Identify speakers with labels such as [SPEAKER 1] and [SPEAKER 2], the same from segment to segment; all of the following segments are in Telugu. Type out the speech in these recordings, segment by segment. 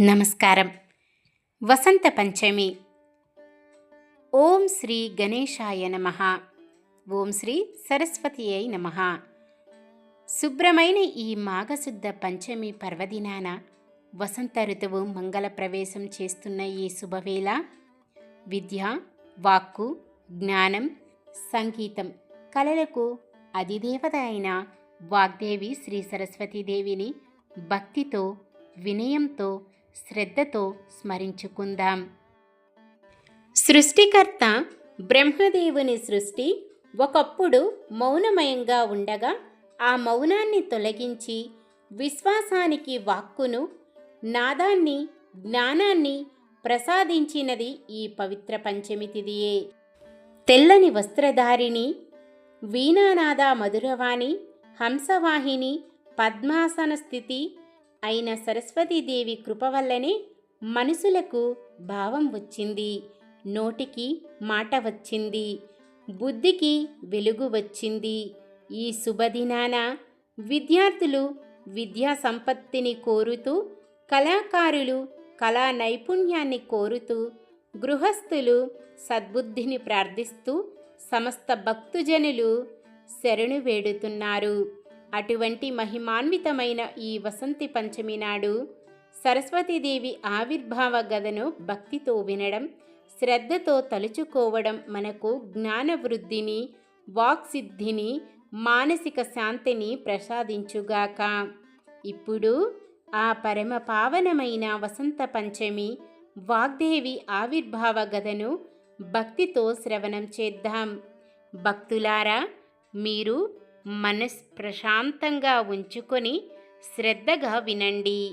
[SPEAKER 1] నమస్కారం. వసంత పంచమి. ఓం శ్రీ గణేశాయ నమ. ఓం శ్రీ సరస్వతి అయి నమ. శుభ్రమైన ఈ మాఘశుద్ధ పంచమి పర్వదినాన వసంత ఋతువు మంగళ ప్రవేశం చేస్తున్న ఈ శుభవేళ. విద్య వాక్కు జ్ఞానం సంగీతం కళలకు అధిదేవత అయిన వాగ్దేవి శ్రీ సరస్వతీదేవిని భక్తితో వినయంతో శ్రద్ధతో స్మరించుకుందాం. సృష్టికర్త బ్రహ్మదేవుని సృష్టి ఒకప్పుడు మౌనమయంగా ఉండగా ఆ మౌనాన్ని తొలగించి విశ్వాసానికి వాక్కును నాదాన్ని జ్ఞానాన్ని ప్రసాదించినది ఈ పవిత్ర పంచమితిదియే. తెల్లని వస్త్రధారిణి వీణానాద మధురవాణి హంసవాహిని పద్మాసన స్థితి అయిన సరస్వతీదేవి కృప వల్లనే మనసులకు భావం వచ్చింది నోటికి మాట వచ్చింది బుద్ధికి వెలుగు వచ్చింది. ఈ శుభదినాన విద్యార్థులు విద్యా సంపత్తిని కోరుతూ కళాకారులు కళా నైపుణ్యాన్ని కోరుతూ గృహస్థులు సద్బుద్ధిని ప్రార్థిస్తూ సమస్త భక్తుజనులు శరణు వేడుతున్నారు. అటువంటి మహిమాన్వితమైన ఈ వసంతి పంచమి నాడు సరస్వతీదేవి ఆవిర్భావ గదను భక్తితో వినడం శ్రద్ధతో తలుచుకోవడం మనకు జ్ఞాన వృద్ధిని వాక్సిద్ధిని మానసిక శాంతిని ప్రసాదించుగాక. ఇప్పుడు ఆ పరమ పావనమైన వసంత పంచమి వాగ్దేవి ఆవిర్భావ గదను భక్తితో శ్రవణం చేద్దాం. భక్తులారా మీరు మనస్ ప్రశాంతంగా ఉంచుకొని శ్రద్ధగా వినండి.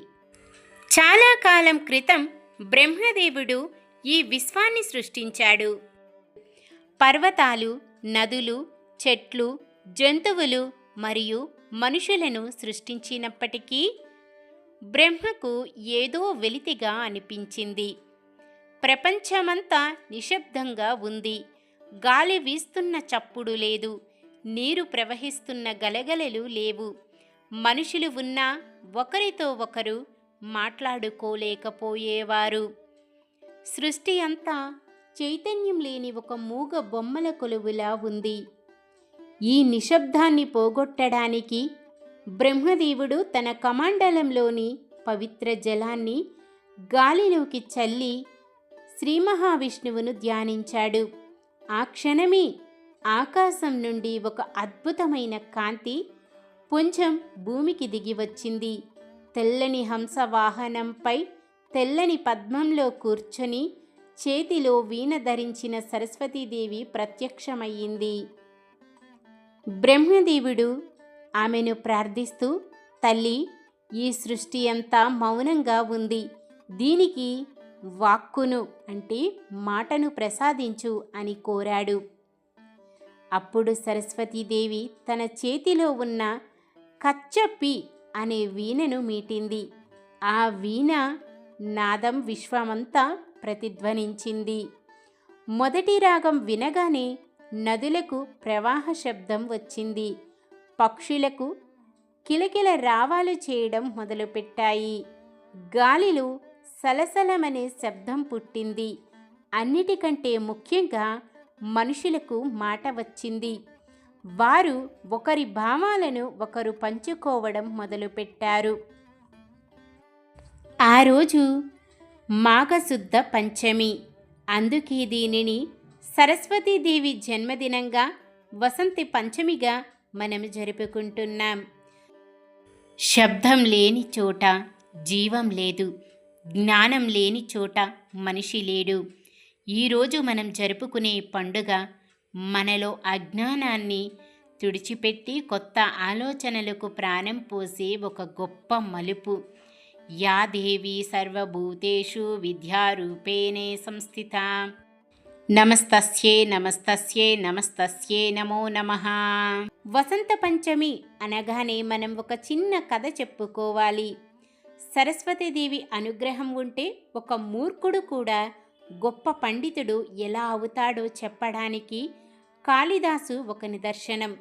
[SPEAKER 1] చాలా కాలం క్రితం బ్రహ్మదేవుడు ఈ విశ్వాన్ని సృష్టించాడు. పర్వతాలు నదులు చెట్లు జంతువులు మరియు మనుషులను సృష్టించినప్పటికీ బ్రహ్మకు ఏదో వెలితిగా అనిపించింది. ప్రపంచమంతా నిశ్శబ్దంగా ఉంది. గాలి వీస్తున్న చప్పుడు లేదు. నీరు ప్రవహిస్తున్న గలగలలు లేవు. మనుషులు ఉన్నా ఒకరితో ఒకరు మాట్లాడుకోలేకపోయేవారు. సృష్టి అంతా చైతన్యం లేని ఒక మూగ బొమ్మల కొలువులా ఉంది. ఈ నిశ్శబ్దాన్ని పోగొట్టడానికి బ్రహ్మదేవుడు తన కమాండలంలోని పవిత్ర జలాన్ని గాలిలోకి చల్లి శ్రీ మహావిష్ణువును ధ్యానించాడు. ఆ క్షణమే ఆకాశం నుండి ఒక అద్భుతమైన కాంతి పుంజం భూమికి దిగి వచ్చింది. తెల్లని హంస వాహనంపై తెల్లని పద్మంలో కూర్చొని చేతిలో వీణ ధరించిన సరస్వతీదేవి ప్రత్యక్షమయ్యింది. బ్రహ్మదేవుడు ఆమెను ప్రార్థిస్తూ తల్లి ఈ సృష్టి అంతా మౌనంగా ఉంది. దీనికి వాక్కును అంటే మాటను ప్రసాదించు అని కోరాడు. అప్పుడు సరస్వతీదేవి తన చేతిలో ఉన్న కచ్చప్పి అనే వీణను మీటింది. ఆ వీణ నాదం విశ్వమంతా ప్రతిధ్వనించింది. మొదటి రాగం వినగానే నదులకు ప్రవాహ శబ్దం వచ్చింది. పక్షులకు కిలకిల రావాలు చేయడం మొదలుపెట్టాయి. గాలిలో సలసలమనే శబ్దం పుట్టింది. అన్నిటికంటే ముఖ్యంగా మనుషులకు మాట వచ్చింది. వారు ఒకరి భావాలను ఒకరు పంచుకోవడం మొదలుపెట్టారు. ఆ రోజు మాఘశుద్ధ పంచమి. అందుకే దీనిని సరస్వతీదేవి జన్మదినంగా వసంతి పంచమిగా మనం జరుపుకుంటున్నాం. శబ్దం లేని చోట జీవం లేదు. జ్ఞానం లేని చోట మనిషి లేడు. ఈరోజు మనం జరుపుకునే పండుగ మనలో అజ్ఞానాన్ని తుడిచిపెట్టి కొత్త ఆలోచనలకు ప్రాణం పోసే ఒక గొప్ప మలుపు. యా దేవి సర్వభూతేషు విద్యారూపేణే సంస్థిత. నమస్తస్యే నమస్తస్యే నమస్తస్యే నమో నమ. వసంత పంచమి అనగానే మనం ఒక చిన్న కథ చెప్పుకోవాలి. సరస్వతీదేవి అనుగ్రహం ఉంటే ఒక మూర్ఖుడు కూడా గొప్ప పండితుడు ఎలా అవుతాడో చెప్పడానికి కాళిదాసు ఒక నిదర్శనం.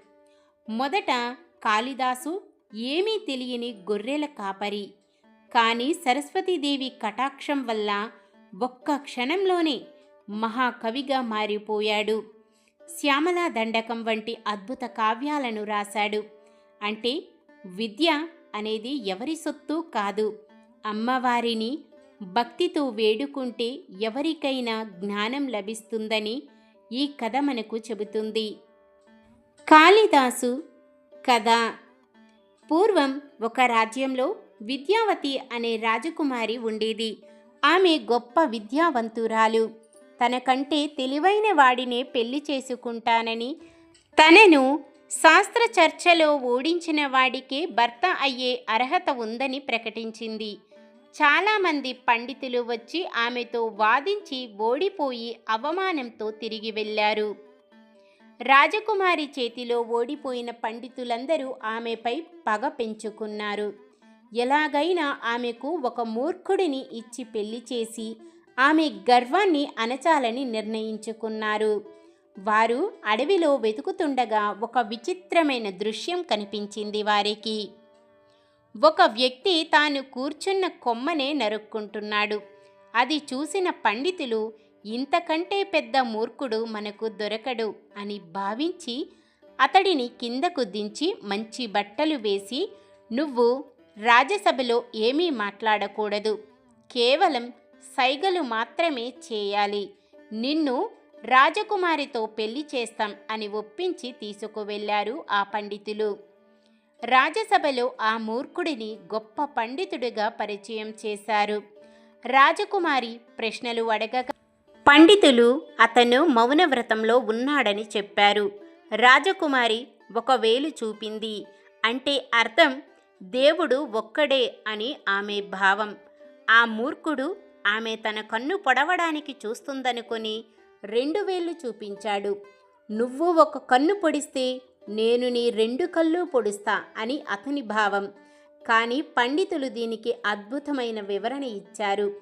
[SPEAKER 1] మొదట కాళిదాసు ఏమీ తెలియని గొర్రెల కాపరి. కానీ సరస్వతీదేవి కటాక్షం వల్ల ఒక్క క్షణంలోనే మహాకవిగా మారిపోయాడు. శ్యామలా దండకం వంటి అద్భుత కావ్యాలను రాశాడు. అంటే విద్య అనేది ఎవరి సొత్తు కాదు. అమ్మవారిని భక్తితో వేడుకుంటే ఎవరికైనా జ్ఞానం లభిస్తుందని ఈ కథ మనకు చెబుతుంది. కాళిదాసు కథ. పూర్వం ఒక రాజ్యంలో విద్యావతి అనే రాజకుమారి ఉండేది. ఆమె గొప్ప విద్యావంతురాలు. తనకంటే తెలివైన వాడినే పెళ్ళి చేసుకుంటానని తనను శాస్త్ర చర్చలో ఓడించిన వాడికే భర్త అయ్యే అర్హత ఉందని ప్రకటించింది. చాలామంది పండితులు వచ్చి ఆమెతో వాదించి ఓడిపోయి అవమానంతో తిరిగి వెళ్ళారు. రాజకుమారి చేతిలో ఓడిపోయిన పండితులందరూ ఆమెపై పగ పెంచుకున్నారు. ఎలాగైనా ఆమెకు ఒక మూర్ఖుడిని ఇచ్చి పెళ్ళి చేసి ఆమె గర్వాన్ని అణచాలని నిర్ణయించుకున్నారు. వారు అడవిలో వెతుకుతుండగా ఒక విచిత్రమైన దృశ్యం కనిపించింది వారికి. ఒక వ్యక్తి తాను కూర్చున్న కొమ్మనే నరుక్కుంటున్నాడు. అది చూసిన పండితులు ఇంతకంటే పెద్ద మూర్ఖుడు మనకు దొరకడు అని భావించి అతడిని కిందకు దించి మంచి బట్టలు వేసి నువ్వు రాజ్యసభలో ఏమీ మాట్లాడకూడదు. కేవలం సైగలు మాత్రమే చేయాలి. నిన్ను రాజకుమారితో పెళ్ళి చేస్తాం అని ఒప్పించి తీసుకువెళ్ళారు ఆ పండితులు. రాజ్యసభలో ఆ మూర్ఖుడిని గొప్ప పండితుడిగా పరిచయం చేశారు. రాజకుమారి ప్రశ్నలు అడగగా పండితులు అతను మౌనవ్రతంలో ఉన్నాడని చెప్పారు. రాజకుమారి ఒక వేలు చూపింది. అంటే అర్థం దేవుడు ఒక్కడే అని ఆమె భావం. ఆ మూర్ఖుడు ఆమె తన కన్ను పొడవడానికి చూస్తుందనుకొని రెండు వేళ్ళు చూపించాడు. నువ్వు ఒక కన్ను పొడిస్తే నేను నీ రెండు కళ్ళు పొడుస్తా అని అతని భావం. కానీ పండితులు దీనికి అద్భుతమైన వివరణ ఇచ్చారు.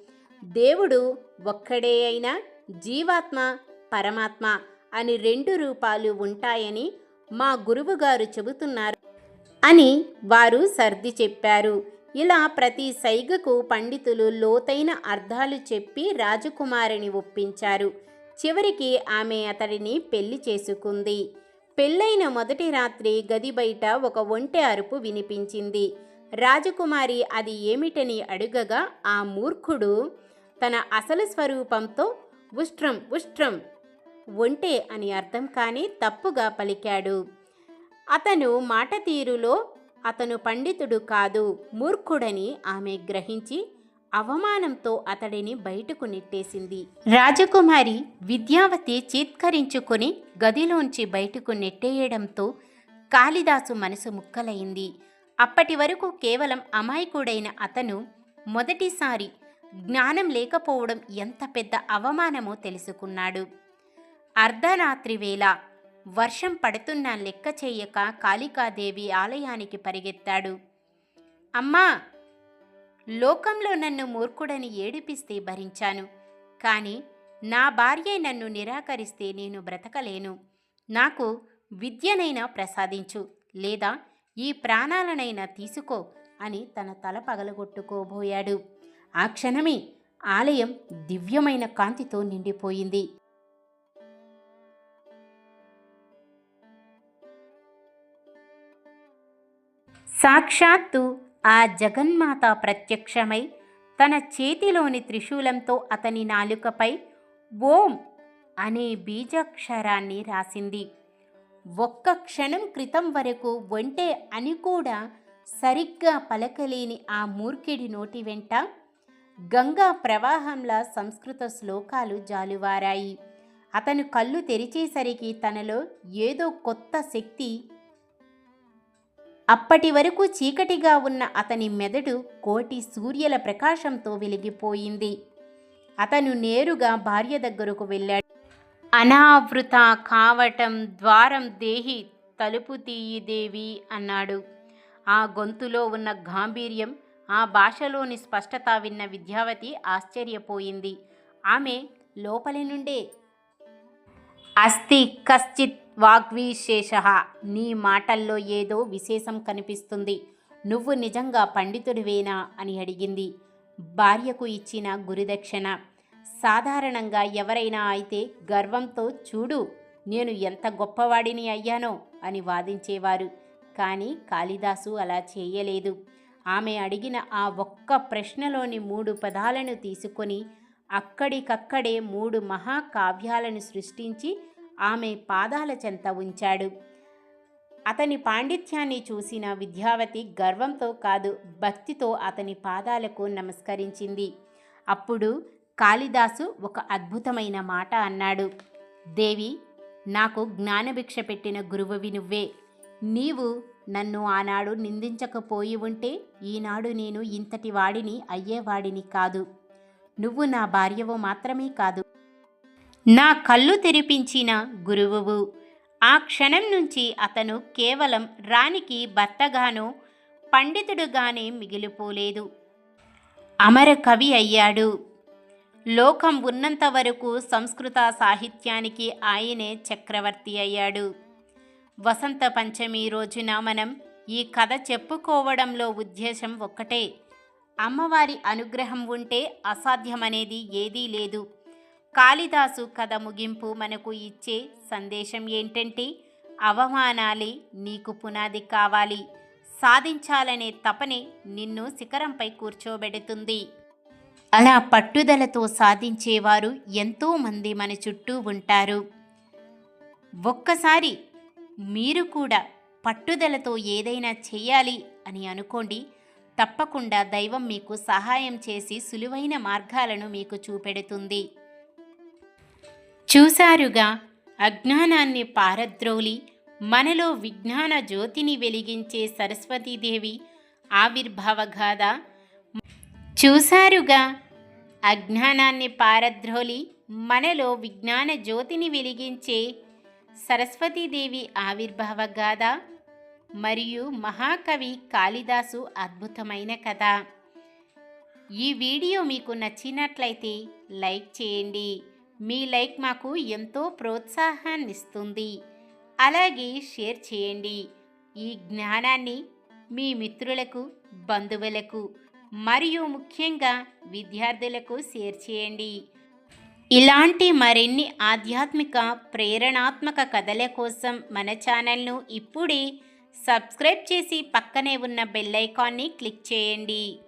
[SPEAKER 1] దేవుడు ఒక్కడే అయినా జీవాత్మ పరమాత్మ అని రెండు రూపాలు ఉంటాయని మా గురువుగారు చెబుతున్నారు అని వారు సర్ది చెప్పారు. ఇలా ప్రతి సైగకు పండితులు లోతైన అర్థాలు చెప్పి రాజకుమారిని ఒప్పించారు. చివరికి ఆమె అతడిని పెళ్ళి చేసుకుంది. పెళ్ళైన మొదటి రాత్రి గది బయట ఒక ఒంటె అరుపు వినిపించింది. రాజకుమారి అది ఏమిటని అడుగగా ఆ మూర్ఖుడు తన అసలు స్వరూపంతో ఉష్ట్రం ఉష్ట్రం ఒంటె అని అర్థం కాని తప్పుగా పలికాడు. అతను మాట తీరులో అతను పండితుడు కాదు మూర్ఖుడని ఆమె గ్రహించి అవమానంతో అతడిని బయటకు నెట్టేసింది. రాజకుమారి విద్యావతి చీత్కరించుకొని గదిలోంచి బయటకు నెట్టేయడంతో కాళిదాసు మనసు ముక్కలైంది. అప్పటి వరకు కేవలం అమాయకుడైన అతను మొదటిసారి జ్ఞానం లేకపోవడం ఎంత పెద్ద అవమానమో తెలుసుకున్నాడు. అర్ధరాత్రి వేళ వర్షం పడుతున్నా లెక్క చేయక కాళికాదేవి ఆలయానికి పరిగెత్తాడు. అమ్మా! లోకంలో నన్ను మూర్ఖుడని ఏడిపిస్తే భరించాను. కానీ నా భార్యే నన్ను నిరాకరిస్తే నేను బ్రతకలేను. నాకు విద్యనైనా ప్రసాదించు లేదా ఈ ప్రాణాలనైనా తీసుకో అని తన తల పగలగొట్టుకోబోయాడు. ఆ క్షణమే ఆలయం దివ్యమైన కాంతితో నిండిపోయింది. సాక్షాత్తు ఆ జగన్మాత ప్రత్యక్షమై తన చేతిలోని త్రిశూలంతో అతని నాలుకపై ఓం అనే బీజాక్షరాన్ని రాసింది. ఒక్క క్షణం క్రితం వరకు ఒంటే అని కూడా సరిగ్గా పలకలేని ఆ మూర్ఖిడి నోటి వెంట గంగా ప్రవాహంలా సంస్కృత శ్లోకాలు జాలువారాయి. అతను కళ్ళు తెరిచేసరికి తనలో ఏదో కొత్త శక్తి అప్పటి వరకు చీకటిగా ఉన్న అతని మెదడు కోటి సూర్యుల ప్రకాశంతో వెలిగిపోయింది. అతను నేరుగా భార్య దగ్గరకు వెళ్ళాడు. అనావృత కావటం ద్వారం దేహి తలుపు తీయి దేవి అన్నాడు. ఆ గొంతులో ఉన్న గాంభీర్యం ఆ భాషలోని స్పష్టత విన్న విద్యావతి ఆశ్చర్యపోయింది. ఆమె లోపలి నుండే. అస్తి కశ్చిత్ వాగ్విశేష. నీ మాటల్లో ఏదో విశేషం కనిపిస్తుంది. నువ్వు నిజంగా పండితుడివేనా? అని అడిగింది. భార్యకు ఇచ్చిన గురుదక్షిణ. సాధారణంగా ఎవరైనా అయితే గర్వంతో చూడు నేను ఎంత గొప్పవాడిని అయ్యానో అని వాదించేవారు. కానీ కాళిదాసు అలా చేయలేదు. ఆమె అడిగిన ఆ ఒక్క ప్రశ్నలోని మూడు పదాలను తీసుకొని అక్కడికక్కడే మూడు మహాకావ్యాలను సృష్టించి ఆమె పాదాల చెంత ఉంచాడు. అతని పాండిత్యాన్ని చూసిన విద్యావతి గర్వంతో కాదు భక్తితో అతని పాదాలకు నమస్కరించింది. అప్పుడు కాళిదాసు ఒక అద్భుతమైన మాట అన్నాడు. దేవి నాకు జ్ఞానభిక్ష పెట్టిన గురువువి నువ్వే. నీవు నన్ను ఆనాడు నిందించకపోయి ఉంటే ఈనాడు నేను ఇంతటి వాడిని అయ్యేవాడిని కాదు. నువ్వు నా భార్యవు మాత్రమే కాదు. నా కళ్ళు తెరిపించిన గురువువు. ఆ క్షణం నుంచి అతను కేవలం రాణికి భర్తగానో పండితుడుగానే మిగిలిపోలేదు. అమర కవి అయ్యాడు. లోకం ఉన్నంత వరకు సంస్కృత సాహిత్యానికి ఆయనే చక్రవర్తి అయ్యాడు. వసంత పంచమి రోజున మనం ఈ కథ చెప్పుకోవడంలో ఉద్దేశం ఒక్కటే. అమ్మవారి అనుగ్రహం ఉంటే అసాధ్యమనేది ఏదీ లేదు. కాళిదాసు కథ ముగింపు మనకు ఇచ్చే సందేశం ఏంటంటే అవమానాలే నీకు పునాది కావాలి. సాధించాలనే తపనే నిన్ను శిఖరంపై కూర్చోబెడుతుంది. అలా పట్టుదలతో సాధించేవారు ఎంతోమంది మన చుట్టూ ఉంటారు. ఒక్కసారి మీరు కూడా పట్టుదలతో ఏదైనా చేయాలి అని అనుకోండి తప్పకుండా దైవం మీకు సహాయం చేసి సులువైన మార్గాలను మీకు చూపెడుతుంది. చూశారుగా అజ్ఞానాన్ని పారద్రోలి మనలో విజ్ఞాన జ్యోతిని వెలిగించే సరస్వతీదేవి ఆవిర్భావ గాథ. చూశారుగా అజ్ఞానాన్ని పారద్రోలి మనలో విజ్ఞాన జ్యోతిని వెలిగించే సరస్వతీదేవి ఆవిర్భావ గాథ మరియు మహాకవి కాళిదాసు అద్భుతమైన కథ. ఈ వీడియో మీకు నచ్చినట్లయితే లైక్ చేయండి. మీ లైక్ మాకు ఎంతో ప్రోత్సాహాన్ని ఇస్తుంది అలాగే షేర్ చేయండి. ఈ జ్ఞానాన్ని మీ మిత్రులకు బంధువులకు మరియు ముఖ్యంగా విద్యార్థులకు షేర్ చేయండి. ఇలాంటి మరిన్ని ఆధ్యాత్మిక ప్రేరణాత్మక కథల కోసం మన ఛానల్ను ఇప్పుడే సబ్స్క్రైబ్ చేసి పక్కనే ఉన్న బెల్ ఐకాన్ని క్లిక్ చేయండి.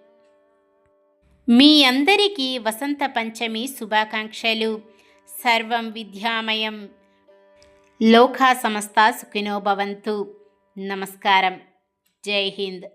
[SPEAKER 1] మీ అందరికీ వసంత పంచమి శుభాకాంక్షలు. సర్వం విద్యామయం. లోకా సమస్త సుఖినో భవంతు. నమస్కారం. జై హింద్.